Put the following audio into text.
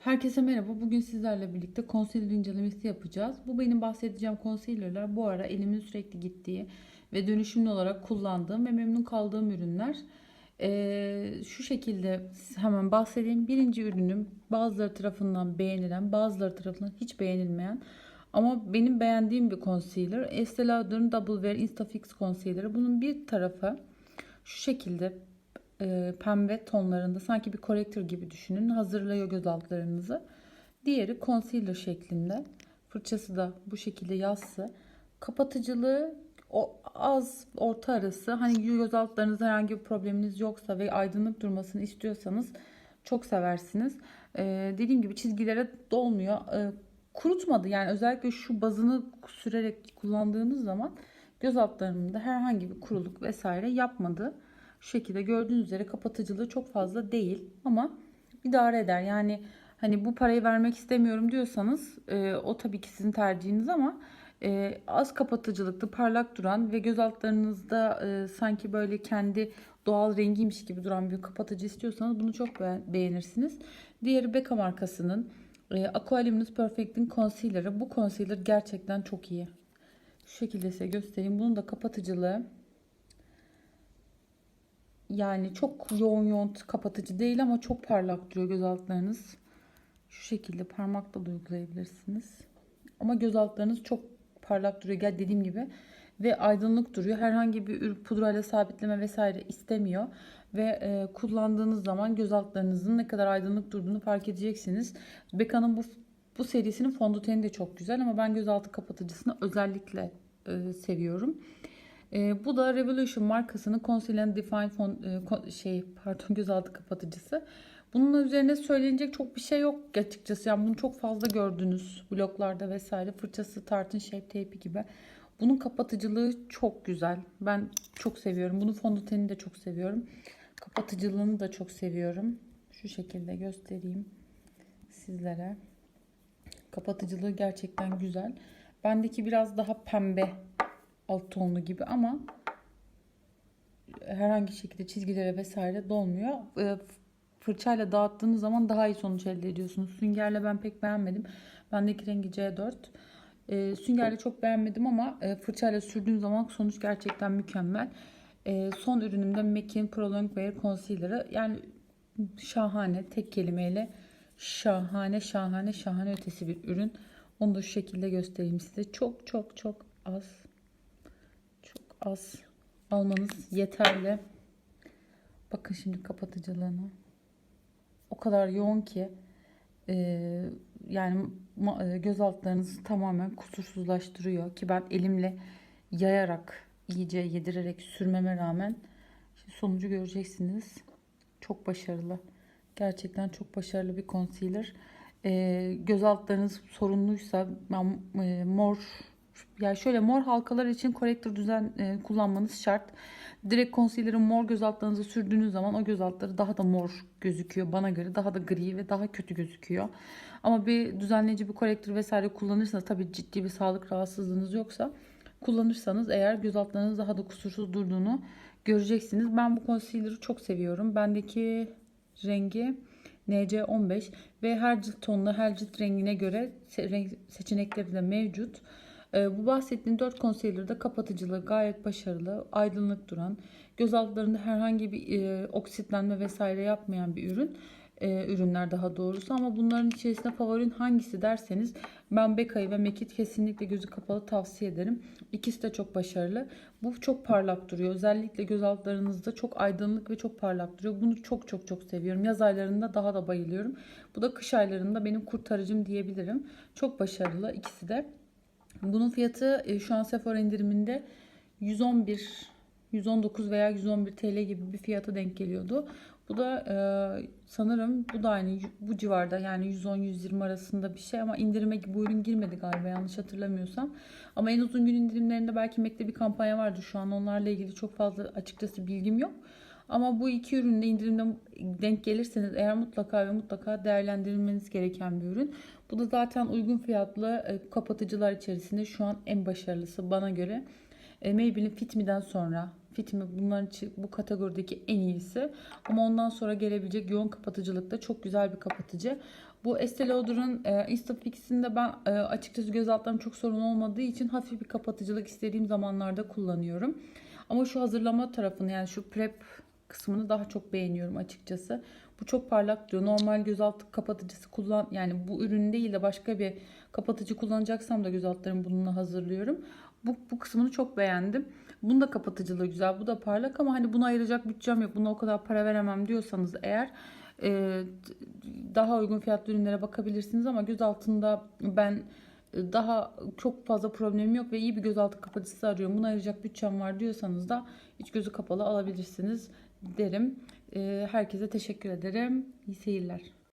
Herkese merhaba. Bugün sizlerle birlikte concealer incelemesi yapacağız. Bu benim bahsedeceğim concealerlar bu ara elimin sürekli gittiği ve dönüşümlü olarak kullandığım ve memnun kaldığım ürünler. Ee, şu şekilde hemen bahsedeyim. Birinci ürünüm bazıları tarafından beğenilen, bazıları tarafından hiç beğenilmeyen ama benim beğendiğim bir concealer. Estee Lauder'ın Double Wear Instafix Concealer'ı. Bunun bir tarafı şu şekilde e, pembe tonlarında sanki bir corrector gibi düşünün. Hazırlıyor göz altlarınızı. Diğeri concealer şeklinde. Fırçası da bu şekilde yassı. Kapatıcılığı o az orta arası. Hani göz altlarınızda herhangi bir probleminiz yoksa ve aydınlık durmasını istiyorsanız çok seversiniz. Ee, dediğim gibi çizgilere dolmuyor. Ee, kurutmadı yani özellikle şu bazını sürerek kullandığınız zaman göz altlarımda herhangi bir kuruluk vesaire yapmadı. Şu şekilde gördüğünüz üzere kapatıcılığı çok fazla değil ama idare eder. Yani hani bu parayı vermek istemiyorum diyorsanız e, o tabii ki sizin tercihiniz ama e, az kapatıcılıklı, parlak duran ve göz altlarınızda e, sanki böyle kendi doğal rengiymiş gibi duran bir kapatıcı istiyorsanız bunu çok beğenirsiniz. Diğeri Becca markasının e, Aqua Luminous Perfecting Concealer'ı. Bu concealer gerçekten çok iyi. Şu şekilde size göstereyim. Bunun da kapatıcılığı yani çok yoğun yoğun kapatıcı değil ama çok parlak duruyor göz altlarınız. Şu şekilde parmakla da uygulayabilirsiniz. Ama göz altlarınız çok parlak duruyor. Gel dediğim gibi ve aydınlık duruyor. Herhangi bir pudrayla sabitleme vesaire istemiyor ve e, kullandığınız zaman göz altlarınızın ne kadar aydınlık durduğunu fark edeceksiniz. Becca'nın bu bu serisinin fondöteni de çok güzel ama ben gözaltı kapatıcısını özellikle e, seviyorum. E, bu da Revolution markasının Conceal and Define fon, e, şey pardon gözaltı kapatıcısı. Bunun üzerine söylenecek çok bir şey yok açıkçası. Yani bunu çok fazla gördünüz bloklarda vesaire. Fırçası Tarte'ın Shape Tape'i gibi. Bunun kapatıcılığı çok güzel. Ben çok seviyorum. Bunun fondötenini de çok seviyorum. Kapatıcılığını da çok seviyorum. Şu şekilde göstereyim sizlere. Kapatıcılığı gerçekten güzel. Bendeki biraz daha pembe alt tonlu gibi ama herhangi şekilde çizgilere vesaire dolmuyor. Fırçayla dağıttığınız zaman daha iyi sonuç elde ediyorsunuz. Süngerle ben pek beğenmedim. Bendeki rengi C4. E, süngerle çok beğenmedim ama e, fırçayla sürdüğüm zaman sonuç gerçekten mükemmel. E, son ürünümde MAC'in Prolong Wear Concealer'ı. Yani şahane tek kelimeyle şahane şahane şahane ötesi bir ürün. Onu da şu şekilde göstereyim size. Çok çok çok az az almanız yeterli. Bakın şimdi kapatıcılığını. O kadar yoğun ki e, yani e, göz altlarınızı tamamen kusursuzlaştırıyor ki ben elimle yayarak iyice yedirerek sürmeme rağmen sonucu göreceksiniz. Çok başarılı. Gerçekten çok başarılı bir concealer. E, göz altlarınız sorunluysa ben e, mor yani şöyle mor halkalar için korektör düzen e, kullanmanız şart. Direkt concealer'ı mor göz altlarınıza sürdüğünüz zaman o göz altları daha da mor gözüküyor. Bana göre daha da gri ve daha kötü gözüküyor. Ama bir düzenleyici bir korektör vesaire kullanırsanız tabii ciddi bir sağlık rahatsızlığınız yoksa kullanırsanız eğer göz altlarınız daha da kusursuz durduğunu göreceksiniz. Ben bu concealer'ı çok seviyorum. Bendeki rengi NC15 ve her cilt tonuna her cilt rengine göre seçenekleri de mevcut. Ee, bu bahsettiğim 4 concealer'da kapatıcılığı gayet başarılı, aydınlık duran, göz altlarında herhangi bir e, oksitlenme vesaire yapmayan bir ürün. E, ürünler daha doğrusu ama bunların içerisinde favorin hangisi derseniz ben Becca'yı ve Mekit kesinlikle gözü kapalı tavsiye ederim. İkisi de çok başarılı. Bu çok parlak duruyor. Özellikle göz altlarınızda çok aydınlık ve çok parlak duruyor. Bunu çok çok çok seviyorum. Yaz aylarında daha da bayılıyorum. Bu da kış aylarında benim kurtarıcım diyebilirim. Çok başarılı ikisi de. Bunun fiyatı e, şu an Sephora indiriminde 111 119 veya 111 TL gibi bir fiyata denk geliyordu. Bu da e, sanırım bu da aynı bu civarda yani 110-120 arasında bir şey ama indirime bu ürün girmedi galiba yanlış hatırlamıyorsam. Ama en uzun gün indirimlerinde belki Mac'te bir kampanya vardı. Şu an onlarla ilgili çok fazla açıkçası bilgim yok. Ama bu iki üründe indirimde denk gelirseniz eğer mutlaka ve mutlaka değerlendirilmeniz gereken bir ürün. Bu da zaten uygun fiyatlı e, kapatıcılar içerisinde şu an en başarılısı bana göre. E, Maybelline Fit Me'den sonra fitimi bunların içi- bu kategorideki en iyisi. Ama ondan sonra gelebilecek yoğun kapatıcılıkta çok güzel bir kapatıcı. Bu Estee Lauder'ın e, Instafix'inde ben e, açıkçası göz altlarım çok sorun olmadığı için hafif bir kapatıcılık istediğim zamanlarda kullanıyorum. Ama şu hazırlama tarafını yani şu prep kısmını daha çok beğeniyorum açıkçası. Bu çok parlak diyor. Normal gözaltı kapatıcısı kullan yani bu ürün değil de başka bir kapatıcı kullanacaksam da göz altlarımı bununla hazırlıyorum. Bu, bu kısmını çok beğendim. Bunun da kapatıcılığı güzel. Bu da parlak ama hani buna ayıracak bütçem yok. Buna o kadar para veremem diyorsanız eğer e, daha uygun fiyatlı ürünlere bakabilirsiniz ama göz altında ben e, daha çok fazla problemim yok ve iyi bir gözaltı kapatıcısı arıyorum. Buna ayıracak bütçem var diyorsanız da iç gözü kapalı alabilirsiniz derim. E, herkese teşekkür ederim. İyi seyirler.